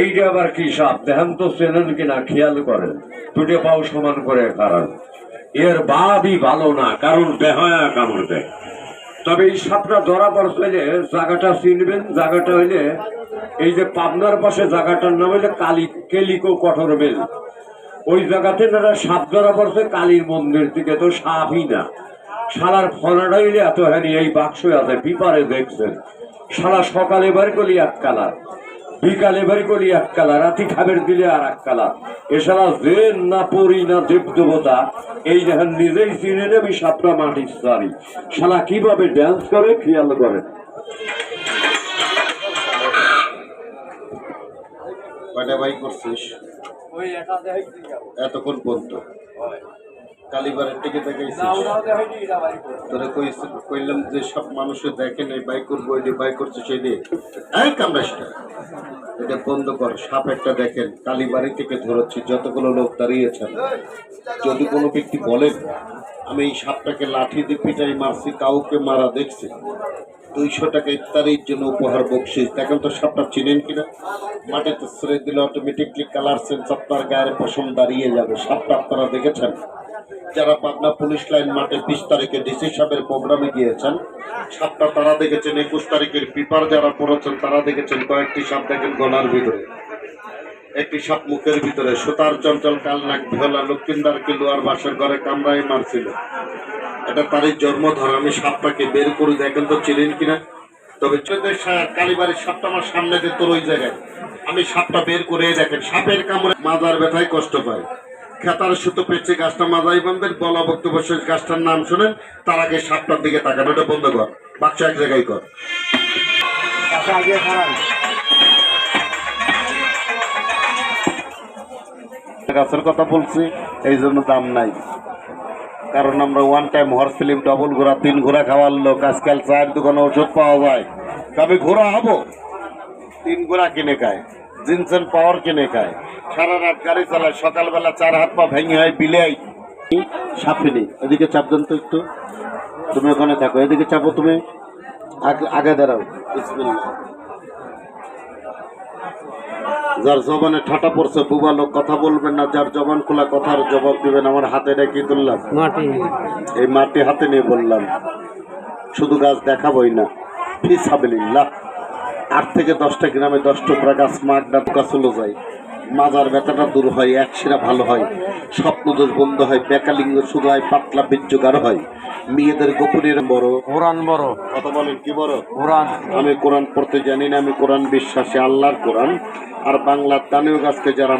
এইটা আবার কি সাপ? দেখেন তো চেনেন কিনা, খেয়াল করেন। দুটো পাও সমান করে কারণ। এর বাবই ভালো না, কারণ বেহয়া কামড় দেয়। তবে এই সাপটা ধরা পড়ছে যে জায়গাটা চিনবেন, জায়গাটা হইলে এই যে পাবনার পাশে জায়গাটার নাম হইলে কালী, কেলিকো কঠোর বেল ওই জায়গাতে তারা সাপ ধরা পড়ছে, কালীর মন্দির থেকে তো সাপই না। শালার ফনাটা হইলে এত হ্যানি এই বাক্স আছে, পিপারে দেখছেন। শালা সকালে বার করলি এক কালার। বিকালে বার করলি এক কালা রাতি খাবের দিলে আর এক কালা এছাড়া যে না পড়ি না দেব দেবতা এই দেখেন নিজেই চিনে নেবি সাপটা মাটির সারি। শালা কীভাবে ড্যান্স করে? খেয়াল করে। কয়টা বাই করছিস? এতক্ষণ পর্যন্ত। কালীবারের টিকে দেখাইছিস তোরা কইলাম যে সব মানুষে দেখে নাই বাই করব এটি বাই করছে সেই দিয়ে। এই এটা বন্ধ কর সাপ একটা দেখেন কালীবাড়ি থেকে ধরেছি যতগুলো লোক দাঁড়িয়েছেন যদি কোনো ব্যক্তি বলেন আমি এই সাপটাকে লাঠি দিয়ে পিটাই মারছি কাউকে মারা দেখছি দুইশো টাকা ইফতারির জন্য উপহার বকশিস দেখেন তো সাপটা চিনেন কিনা? মাটিতে ছেড়ে দিলে অটোমেটিকলি কালার সেন্স আপনার গায়ের পশম দাঁড়িয়ে যাবে। সাপটা আপনারা দেখেছেন? যারা পাবনা পুলিশ লাইন মাঠে বিশ তারিখে ডিসি সাহেবের প্রোগ্রামে গিয়েছেন সাপটা তারা দেখেছেন, একুশ তারিখের পেপার যারা পড়েছেন, তারা দেখেছেন কয়েকটি সাপ দেখেন গলার ভিতরে। একটি সাপ মুখের ভিতরে। সুতার চঞ্চল কালনাক ভিহলা লক্ষ্মীন্দারকে লোয়ার বাসের ঘরে কামড়ায় মারছিল। এটা তারই জন্ম জন্মধর। আমি সাপটাকে বের করে দেখেন তো চিনেন কিনা? তবে কালীবাড়ির সাপটা আমার সামনে দিয়ে তোর ওই জায়গায়। আমি সাপটা বের করে দেখেন। সাপের কামড়ে মাজার ব্যথায় কষ্ট পায়। খেতার সুতো পেয়েছে গাছটা মাজাই বান্ধেন বলা বক্তব্য শেষ গাছটার নাম শুনেন তার আগে সাতটার দিকে তাকান ওটা বন্ধ কর বাক্স এক জায়গায় কর। গাছের কথা বলছি এই জন্য দাম নাই। কারণ আমরা one time horse film double ঘোড়া তিন ঘোড়া খাওয়ার লোক আজকাল চায়ের দোকানে ওষুধ পাওয়া যায়। তবে ঘোড়া হব। তিন ঘোড়া কিনে খায়। জিনসেন পাওয়ার কিনে খায়। সারা রাত গাড়ি চালায় সকালবেলা চার হাত পা ভেঙে হয় বিলাই সাপিনি এদিকে চাপ দেন তো একটু। তুমি ওখানে থাকো এদিকে চাপো তুমি। আগে- দাঁড়াও। যার জবানে ঠাটা পড়ছে বুবা লোক কথা বলবেন না যার জবান খোলা কথার জবাব দিবেন আমার হাতে রেখে তুললাম? এই মাটি হাতে নিয়ে বললাম শুধু গাছ দেখাবই না। ফিস হাবিল্লাহ আট থেকে দশটা গ্রামে দশ টুকরা গাছ মাঠ ডাব গাছলো যায়। মাজার ব্যথাটা দূর হয় এক শিরা ভালো হয়। স্বপ্নদোষ বন্ধ হয় বেকালিঙ্গ শুধু হয় পাতলা বীর্যগার হয়। মেয়েদের গোপনের বড়। কোরআন বড়। কথা বলেন কি বড়? কোরআন। আমি কোরআন পড়তে জানি না আমি কোরআন বিশ্বাসী আল্লাহর কোরআন। আর বাংলার দানীয় গাছকে যারা